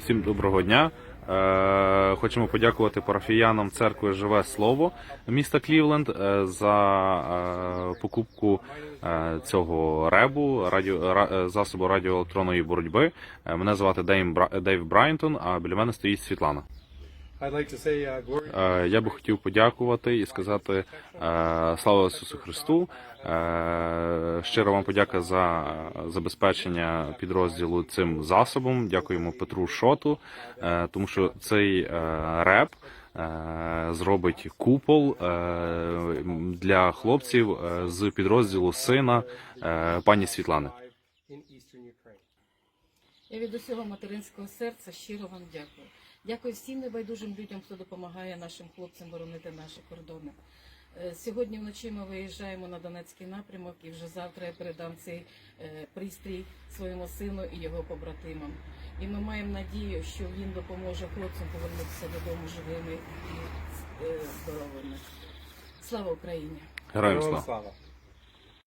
Всім доброго дня. Е, Хочемо подякувати парафіянам церкви Живе Слово міста Клівленд е, за е, покупку цього ребу радіо засобу радіоелектронної боротьби. Мене звати Дейм Дейв Брайантон, а біля мене стоїть Світлана. Uh, Я би хотів подякувати і сказати слава Ісусу Христу. Щиро вам подяка за забезпечення підрозділу цим засобом. Дякуємо Петру Шоту, е, тому що цей е, реп е, зробить купол для хлопців з підрозділу сина пані Світлани. Я від усього материнського серця щиро вам дякую. Дякую всім небайдужим людям, хто допомагає нашим хлопцям боронити наші кордони. Е, Сьогодні вночі ми виїжджаємо на Донецький напрямок і вже завтра я передам цей е, пристрій своєму сину і його побратимам. І ми маємо надію, що він допоможе хлопцям повернутися додому живими і е, здоровими. Слава Україні! Героям слава.